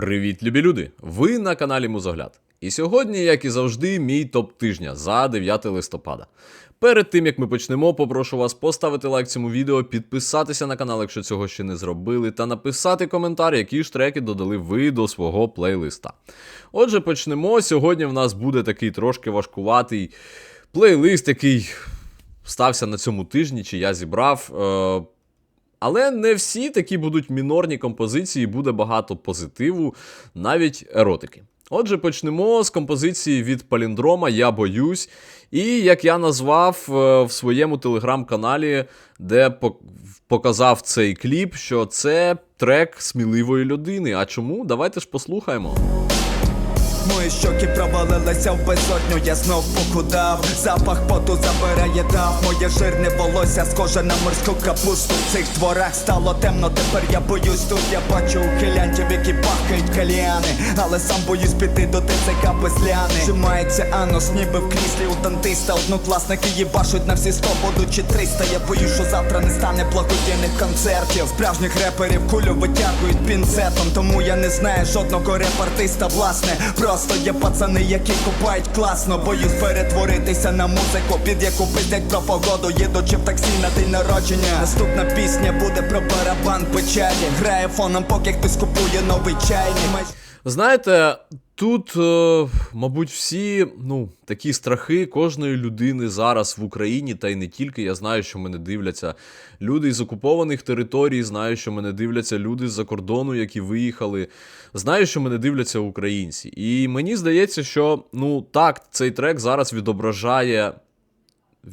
Привіт, любі люди! Ви на каналі Музогляд. І сьогодні, як і завжди, мій топ тижня за 9 листопада. Перед тим як ми почнемо, попрошу вас поставити лайк цьому відео, підписатися на канал, якщо цього ще не зробили, та написати коментар, які ж треки додали ви до свого плейлиста. Отже, почнемо. Сьогодні в нас буде такий трошки важкуватий плейлист, який стався на цьому тижні, чи я зібрав. Але не всі такі будуть мінорні композиції, буде багато позитиву, навіть еротики. Отже, почнемо з композиції від Паліндрома Я боюсь. І як я назвав е, в своєму телеграм-каналі, де пок- показав цей кліп, що це трек сміливої людини. А чому? Давайте ж послухаємо. Мої щоки провалилися в безодню, я знов похудав Запах поту забирає дав. Моє жирне волосся схоже на морську капусту. В цих дворах стало темно, тепер я боюсь тут. Я бачу ухилянтів, які пахають кальяни. Але сам боюсь піти до ТЦК без ляни Тримається анус, ніби в кріслі у дантиста Однокласники їбашуть на всі 100, будучи 300 Я боюсь, що завтра не стане благодійних концертів. Справжніх реперів кулю витягують пінцетом. Тому я не знаю жодного реп-артиста, власне. Просто є пацани, які купають класно. Боюсь перетворитися на музику, під яку пиздять про погоду. Їдучи в таксі на день народження. Наступна пісня буде про барабан печалі. Грає фоном, поки хтось купує новий чайник. Знаєте, тут, е, мабуть, всі ну, такі страхи кожної людини зараз в Україні, та й не тільки. Я знаю, що мене дивляться люди із окупованих територій, знаю, що мене дивляться люди з-за кордону, які виїхали. Знаю, що мене дивляться українці. І мені здається, що ну так, цей трек зараз відображає.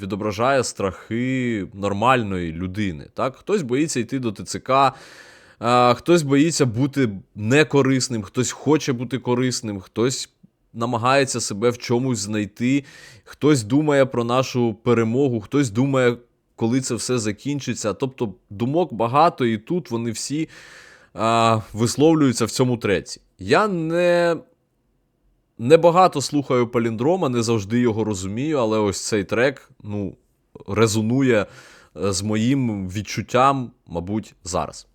Відображає страхи нормальної людини. Так? Хтось боїться йти до ТЦК, а, хтось боїться бути некорисним, хтось хоче бути корисним, хтось намагається себе в чомусь знайти, хтось думає про нашу перемогу, хтось думає, коли це все закінчиться. Тобто думок багато, і тут вони всі а, висловлюються в цьому треці. Я не. Небагато слухаю паліндрома, не завжди його розумію, але ось цей трек ну, резонує е, з моїм відчуттям, мабуть, зараз.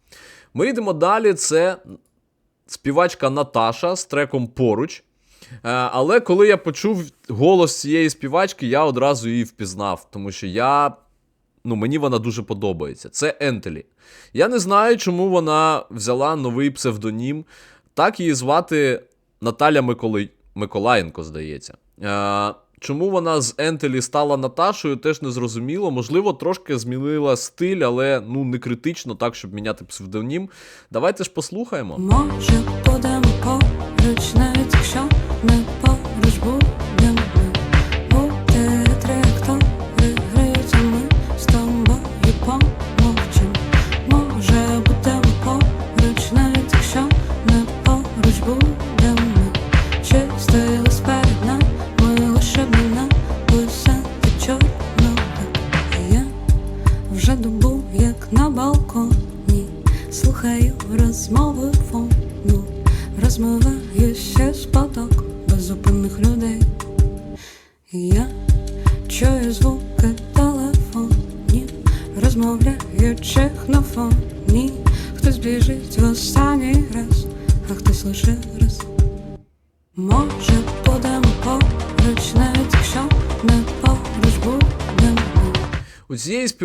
Ми йдемо далі. Це співачка Наташа з треком поруч. Е, Але коли я почув голос цієї співачки, я одразу її впізнав, тому що я. Ну, мені вона дуже подобається. Це Ентелі. Я не знаю, чому вона взяла новий псевдонім. Так її звати Наталя Миколи... Миколаєнко, здається. Чому вона з Ентелі стала Наташою, теж не зрозуміло. Можливо, трошки змінила стиль, але ну не критично так, щоб міняти псевдонім. Давайте ж послухаємо. Може, будемо поруч, навіть якщо не поруч будемо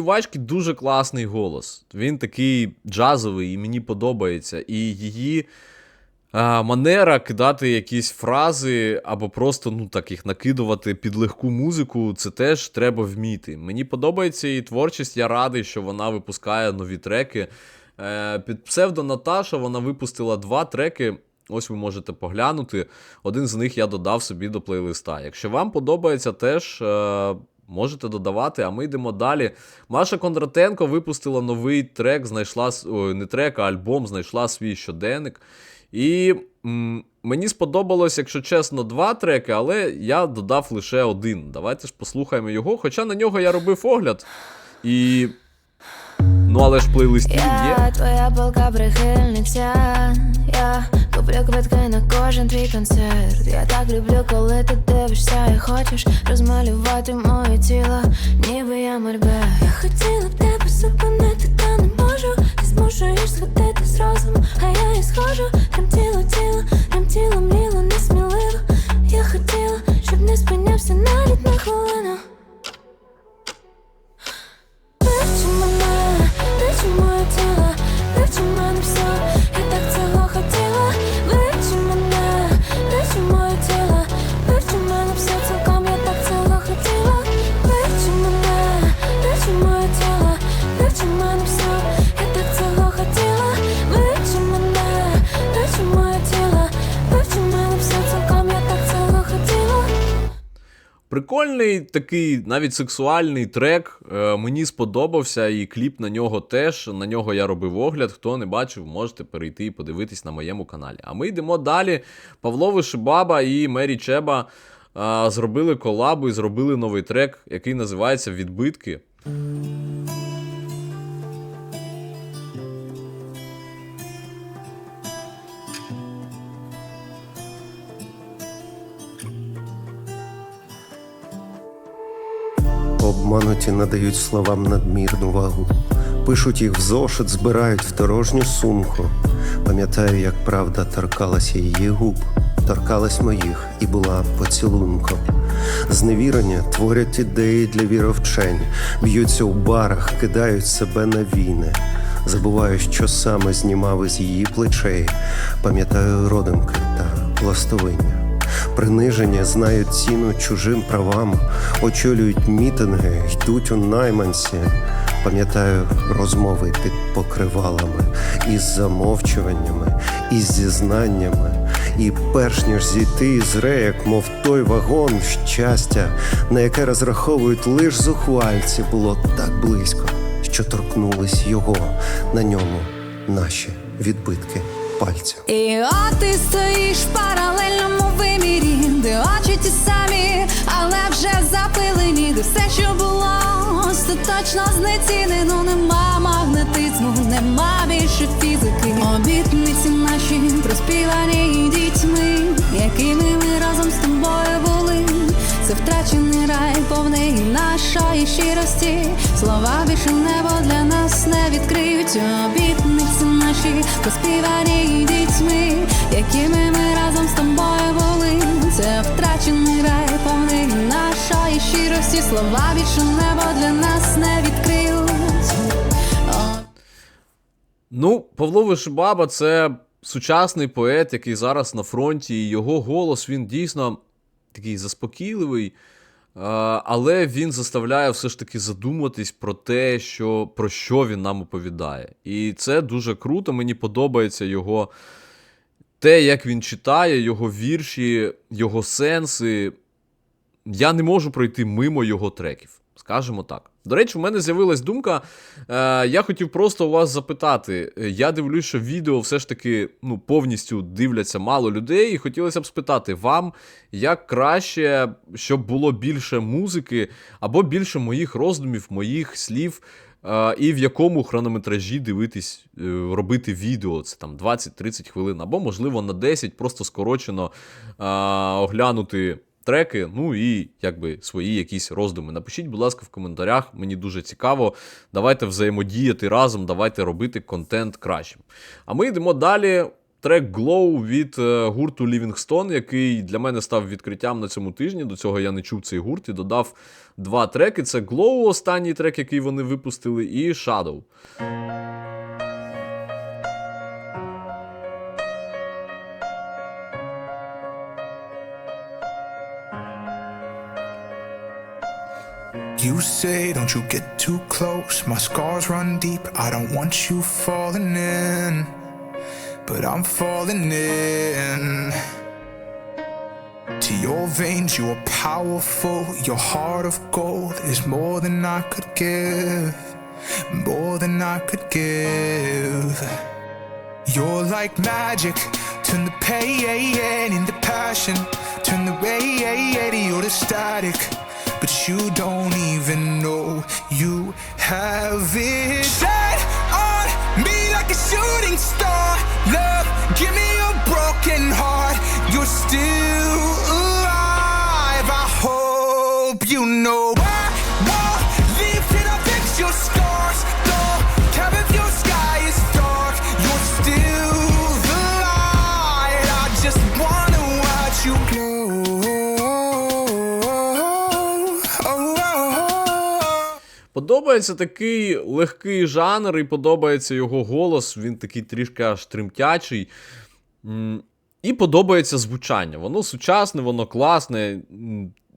співачки дуже класний голос. Він такий джазовий і мені подобається. І її а, манера кидати якісь фрази або просто ну, так їх накидувати під легку музику, це теж треба вміти. Мені подобається її творчість, я радий, що вона випускає нові треки. Е, під псевдо Наташа вона випустила два треки. Ось ви можете поглянути. Один з них я додав собі до плейлиста. Якщо вам подобається, теж е, можете додавати, а ми йдемо далі. Маша Кондратенко випустила новий трек, знайшла ой, не трек, а альбом, знайшла свій щоденник. І м, мені сподобалось, якщо чесно, два треки, але я додав лише один. Давайте ж послухаємо його. Хоча на нього я робив огляд. І. Ну, але ж плейлистів є. Я твоя полка прихильниця. Я куплю квитки на кожен твій концерт. Я так люблю, коли ти дивишся і хочеш розмалювати моє тіло, ніби я мольбе. Я хотіла б тебе зупинити, та не можу. Ти змушуєш схватити з розуму, а я і схожу. Тремтіло Прикольний такий, навіть сексуальний трек. Е, мені сподобався, і кліп на нього теж. На нього я робив огляд. Хто не бачив, можете перейти і подивитись на моєму каналі. А ми йдемо далі. Павло Вишибаба і Мері Чеба е, зробили колабу і зробили новий трек, який називається Відбитки. Обмануті надають словам надмірну вагу, пишуть їх в зошит, збирають в дорожню сумку. Пам'ятаю, як правда торкалася її губ, торкалась моїх і була поцілунком. Зневірення творять ідеї для віровчень, б'ються у барах, кидають себе на війни. Забуваю, що саме знімав із її плечей. Пам'ятаю родинки та пластовиння. Приниження знають ціну чужим правам, очолюють мітинги, йдуть у найманці. Пам'ятаю розмови під покривалами, із замовчуваннями, із зізнаннями. І перш ніж зійти із реєк, мов той вагон щастя, на яке розраховують лиш зухвальці, було так близько, що торкнулись його на ньому наші відбитки пальців. І от ти стоїш в паралельному вимірі, де очі ті самі, але вже запилені, де все, що було, остаточно знецінено, нема магнетизму, нема більше фізики. Обітниці наші проспівані дітьми, якими ми разом з тобою були. Це втрачений рай, повний нашої щирості. Слова більше небо для нас не відкриють. Обітниці наші поспівані Слова більше небо для нас не відкриють. Ну, Павло Вишибаба це сучасний поет, який зараз на фронті, і його голос він дійсно такий заспокійливий, але він заставляє все ж таки задуматись про те, що, про що він нам оповідає. І це дуже круто. Мені подобається його те, як він читає, його вірші, його сенси. Я не можу пройти мимо його треків. Скажімо так. До речі, в мене з'явилась думка. Е, я хотів просто у вас запитати. Е, Я дивлюсь, що відео все ж таки ну, повністю дивляться мало людей, і хотілося б спитати вам, як краще, щоб було більше музики або більше моїх роздумів, моїх слів, е, і в якому хронометражі дивитись, е, робити відео. Це там 20-30 хвилин, або, можливо, на 10 просто скорочено е, оглянути треки, ну і якби свої якісь роздуми. Напишіть, будь ласка, в коментарях, мені дуже цікаво. Давайте взаємодіяти разом, давайте робити контент кращим. А ми йдемо далі. Трек Glow від е, гурту Livingstone, який для мене став відкриттям на цьому тижні. До цього я не чув цей гурт і додав два треки: це Glow, останній трек, який вони випустили, і Shadow. You say, don't you get too close. My scars run deep. I don't want you falling in. But I'm falling in. To your veins, you are powerful. Your heart of gold is more than I could give. More than I could give. You're like magic. Turn the pain into passion. Turn the radio to static. But you don't even know you have it. Set on me like a shooting star. Love, give me your broken heart. You're still alive. I hope you know. I won't leave till I fix your scars. Подобається такий легкий жанр, і подобається його голос. Він такий трішки аж тремтячий. І подобається звучання. Воно сучасне, воно класне.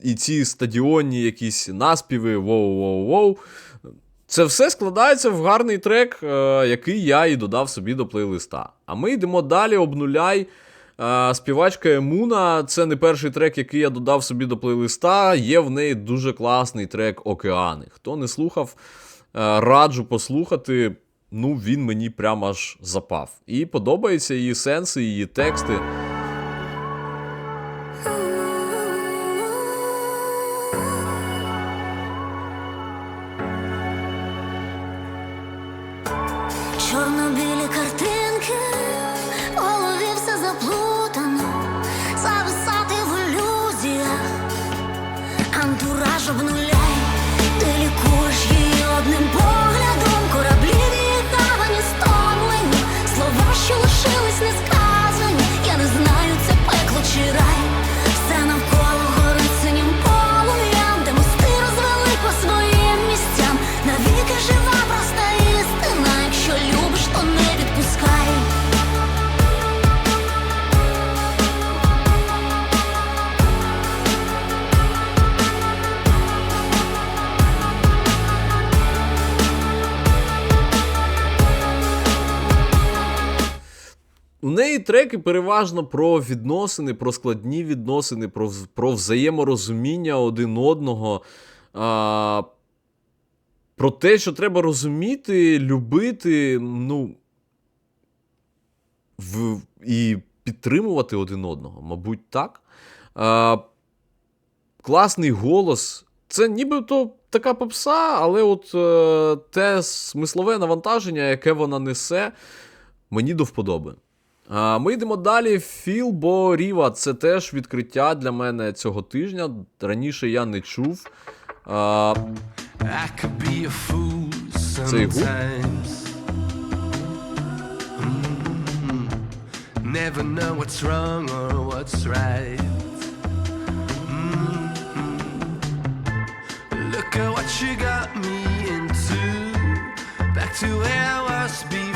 І ці стадіонні якісь наспіви, воу-воу-воу. Це все складається в гарний трек, е, який я і додав собі до плейлиста. А ми йдемо далі, обнуляй. Співачка Емуна це не перший трек, який я додав собі до плейлиста. Є в неї дуже класний трек Океани. Хто не слухав, е, раджу послухати. Ну, він мені прямо аж запав. І подобаються її сенси, її тексти. У неї треки переважно про відносини, про складні відносини, про, про взаєморозуміння один одного. А, про те, що треба розуміти, любити, ну. В, і підтримувати один одного, мабуть, так. А, класний голос. Це нібито така попса, але от е, те смислове навантаження, яке вона несе, мені до вподоби. Ми йдемо далі. Філбо Ріва це теж відкриття для мене цього тижня. Раніше я не чув. А, sometimes. Mm. Never know what's wrong or what's right. Mm. Look at what you got me into. Back to where I was before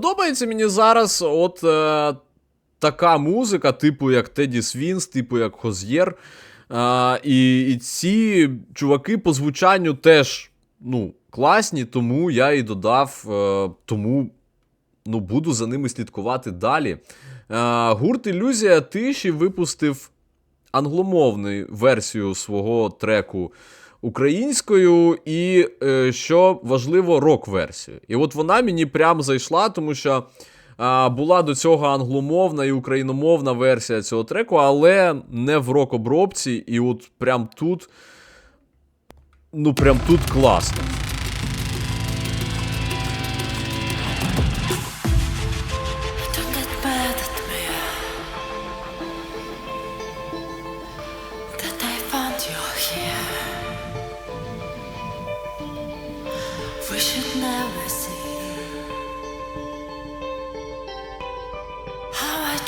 Подобається мені зараз от е, така музика, типу як Теді Свінс, типу як Хоз'єр. Е, і, і ці чуваки по звучанню теж ну, класні, тому я і додав, е, тому ну, буду за ними слідкувати далі. Е, гурт Ілюзія тиші випустив англомовну версію свого треку українською, і е, що важливо, рок-версію. І от вона мені прям зайшла, тому що була до цього англомовна і україномовна версія цього треку, але не в рок-обробці, і от прям тут. Ну, прям тут класно. That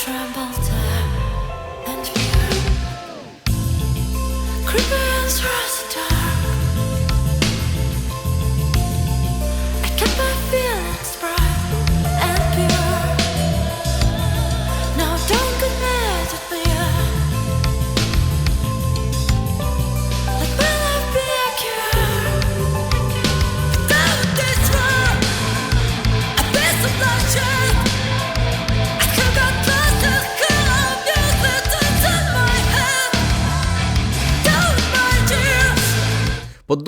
tremble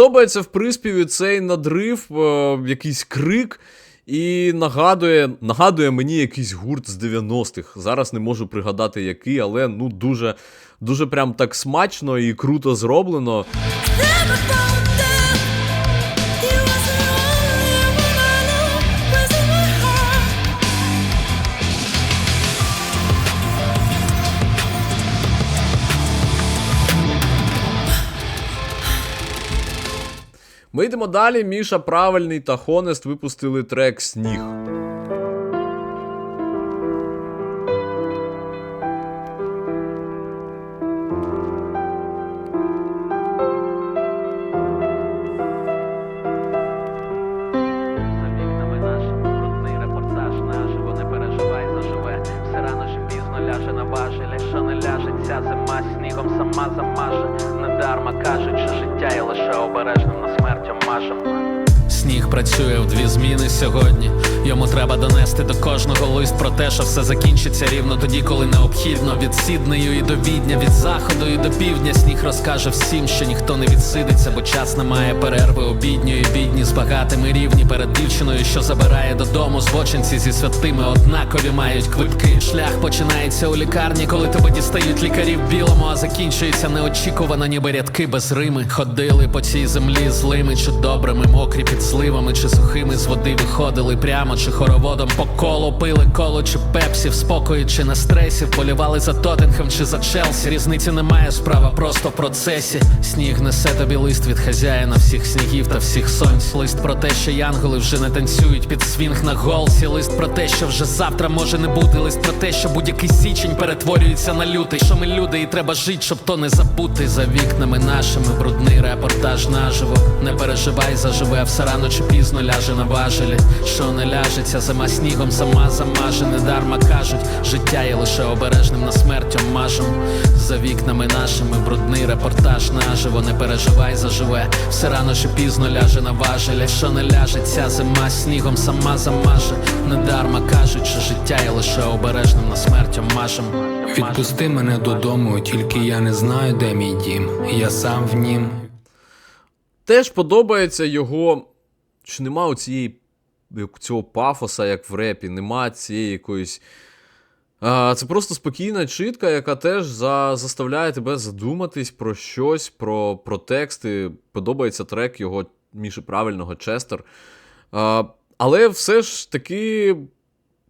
Подобається в приспіві цей надрив, е, якийсь крик, і нагадує, нагадує мені якийсь гурт з 90-х. Зараз не можу пригадати який, але ну дуже, дуже прям так смачно і круто зроблено. Ми йдемо далі. Міша правильний та Хонест випустили трек Сніг. Сама замаже Недарма кажуть, що життя є лише обережним на смерть омажем Сніг працює в дві зміни сьогодні. Йому треба донести до кожного лист про те, що все закінчиться рівно тоді, коли необхідно. Від Сіднею і до Відня, від заходу і до півдня. Сніг розкаже всім, що ніхто не відсидиться, бо час не має перерви обідньої бідні з багатими рівні перед дівчиною, що забирає додому збочинці зі святими однакові мають квитки. Шлях починається у лікарні, коли тебе дістають лікарі в білому, а закінчується неочікувано, ніби рядки без рими. Ходили по цій землі злими чи добрими, мокрі під зливами, чи сухими з води виходили прямо, чи хороводом по колу пили коло чи пепсі, в спокої чи на стресі, вболівали за Тоттенхем чи за Челсі. Різниці немає, справа просто в процесі. Сніг несе тобі лист від хазяїна всіх снігів та всіх сонць. Лист про те, що янголи вже не танцюють під свінг на голсі. Лист про те, що вже завтра може не бути. Лист про те, що будь-який січень перетворюється на лютий. Що ми люди, і треба жити, щоб то не забути. За вікнами нашими брудний репортаж наживо. Не переживай, заживе, все рано чи пізно ляже на важелі. Що не ляжеться, зима снігом сама замаже. Недарма кажуть, життя є лише обережним на смерть омажем. За вікнами нашими брудний репортаж наживо. Не переживай, заживе, все рано чи пізно ляже на важелі. Що не ляжеться, зима снігом сама замаже. Недарма кажуть, що життя є лише обережним на смерть омажем. Відпусти мене додому, тільки я не знаю, де мій дім. Я сам в нім. Теж подобається його. Що нема цієї цього пафоса, як в репі, нема цієї якоїсь. А, це просто спокійна читка, яка теж за, заставляє тебе задуматись про щось, про, про тексти. Подобається трек його Міші правильного Честер. А, але все ж таки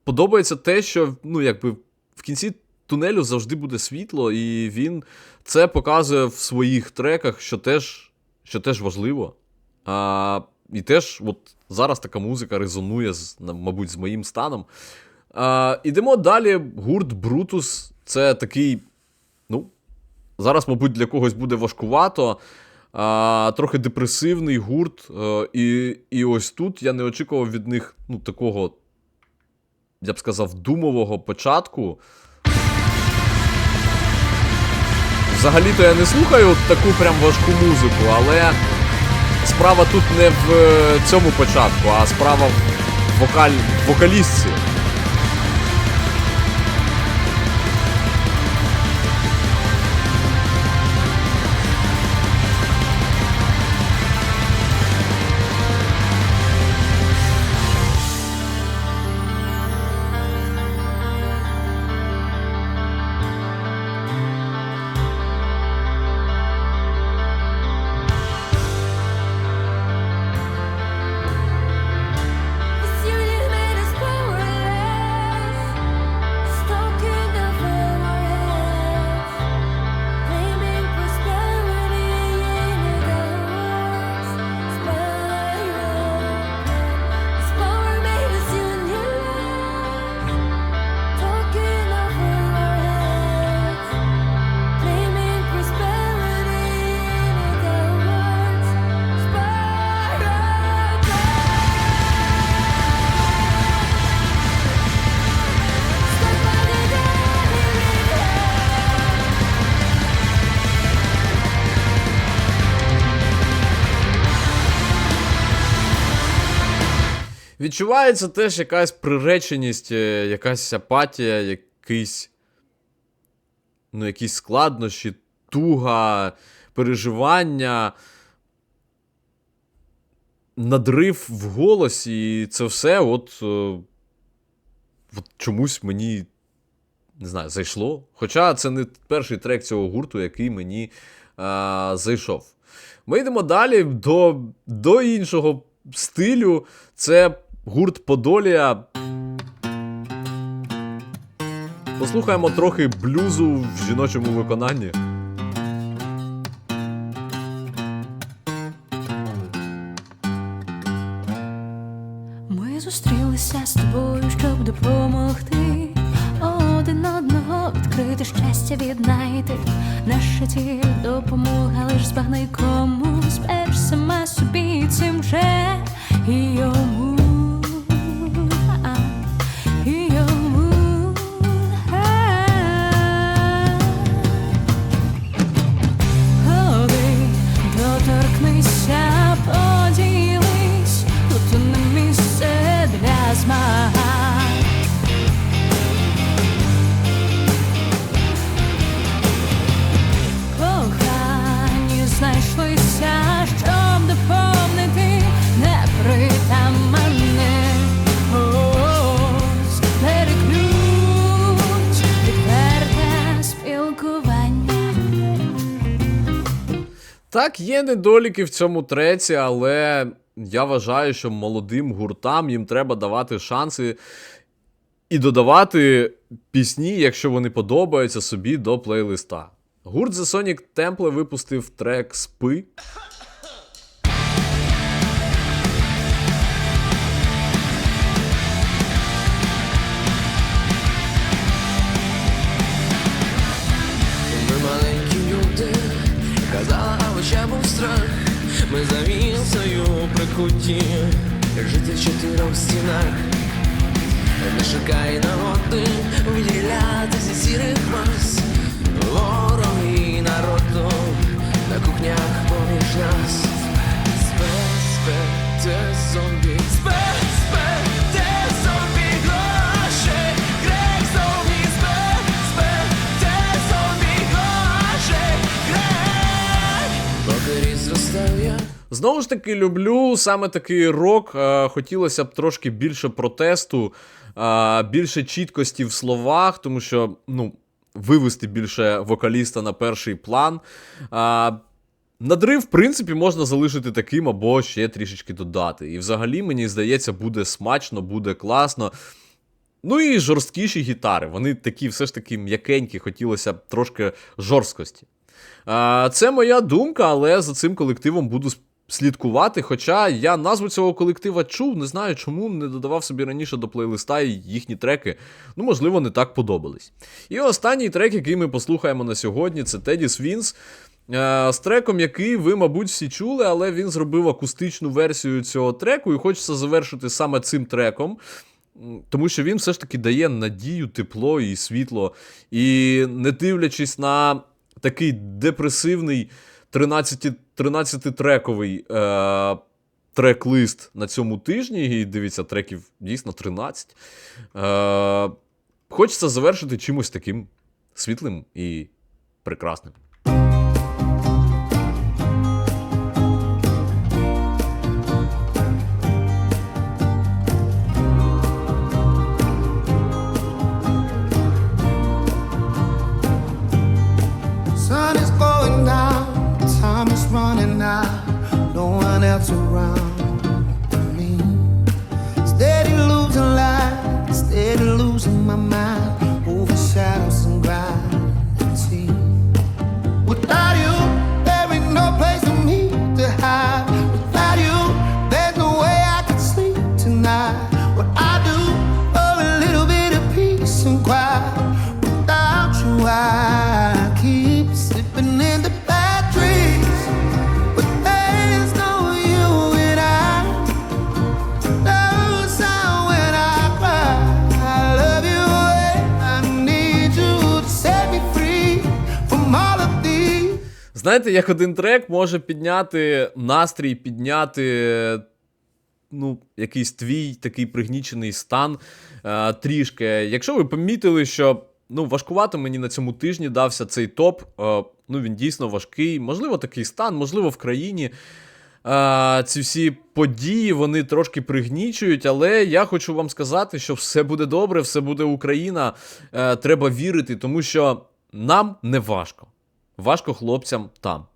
подобається те, що ну, якби, в кінці тунелю завжди буде світло, і він це показує в своїх треках, що теж, що теж важливо. А, і теж от зараз така музика резонує, з, мабуть, з моїм станом. А, ідемо далі. Гурт Брутус. Це такий, ну, зараз, мабуть, для когось буде важкувато. А, трохи депресивний гурт. е, і, і ось тут я не очікував від них ну, такого, я б сказав, думового початку. Взагалі-то я не слухаю таку прям важку музику, але справа тут не в е, цьому початку, а справа в вокаль... вокалістці. Відчувається теж якась приреченість, е, якась апатія, якийсь. Ну, якісь складнощі, туга, переживання, надрив в голосі, і це все от, е, от чомусь мені не знаю, зайшло. Хоча це не перший трек цього гурту, який мені е, зайшов. Ми йдемо далі до, до іншого стилю. Це гурт Подолія. Послухаємо трохи блюзу в жіночому виконанні. Є недоліки в цьому треці, але я вважаю, що молодим гуртам їм треба давати шанси і додавати пісні, якщо вони подобаються собі до плейлиста. Гурт The Sonic Temple випустив трек Спи. Ми завісою прикуті, жити в чотирьох стінах. Не шукай нагоди виділяти зі сірих мас. Вороги народу на кухнях поміж нас. Спе, Знову ж таки, люблю саме такий рок. Е, Хотілося б трошки більше протесту, е, більше чіткості в словах, тому що ну, вивести більше вокаліста на перший план. Е, Надрив, в принципі, можна залишити таким або ще трішечки додати. І взагалі, мені здається, буде смачно, буде класно. Ну і жорсткіші гітари. Вони такі все ж таки м'якенькі, хотілося б трошки жорсткості. Це моя думка, але за цим колективом буду слідкувати. Хоча я назву цього колектива чув, не знаю, чому не додавав собі раніше до плейлиста їхні треки. Ну, можливо, не так подобались. І останній трек, який ми послухаємо на сьогодні, це Теді Свінс. З треком, який ви, мабуть, всі чули, але він зробив акустичну версію цього треку, і хочеться завершити саме цим треком. Тому що він все ж таки дає надію, тепло і світло. І не дивлячись на такий депресивний 13, 13-трековий е, трек-лист на цьому тижні, і дивіться, треків дійсно 13. Е, хочеться завершити чимось таким світлим і прекрасним. Як один трек може підняти настрій, підняти ну, якийсь твій такий пригнічений стан е, трішки. Якщо ви помітили, що ну, важкувато мені на цьому тижні дався цей топ, е, ну він дійсно важкий, можливо, такий стан, можливо, в країні. Е, ці всі події вони трошки пригнічують, але я хочу вам сказати, що все буде добре, все буде Україна. Е, треба вірити, тому що нам не важко. Важко хлопцям там.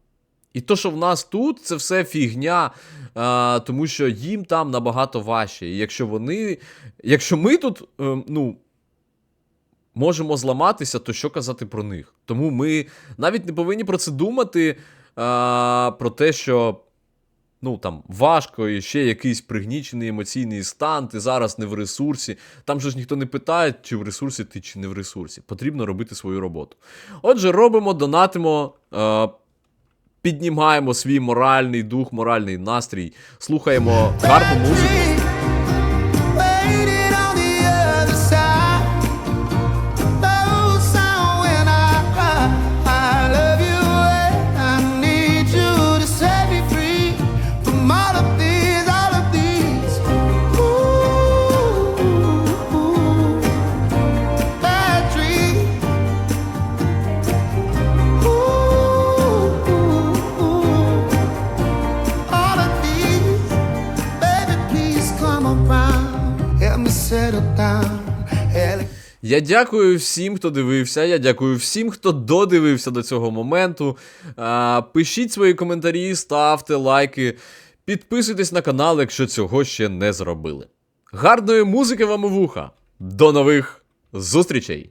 І то, що в нас тут, це все фігня, а, тому що їм там набагато важче. І якщо вони. Якщо ми тут, е, ну. Можемо зламатися, то що казати про них? Тому ми навіть не повинні про це думати, а, про те, що ну там важко, і ще якийсь пригнічений емоційний стан, ти зараз не в ресурсі. Там же ж ніхто не питає, чи в ресурсі ти, чи не в ресурсі. Потрібно робити свою роботу. Отже, робимо, донатимо. Е- Піднімаємо свій моральний дух, моральний настрій, слухаємо гарну музику. Я дякую всім, хто дивився. Я дякую всім, хто додивився до цього моменту. А, пишіть свої коментарі, ставте лайки, підписуйтесь на канал, якщо цього ще не зробили. Гарної музики вам у вуха! До нових зустрічей!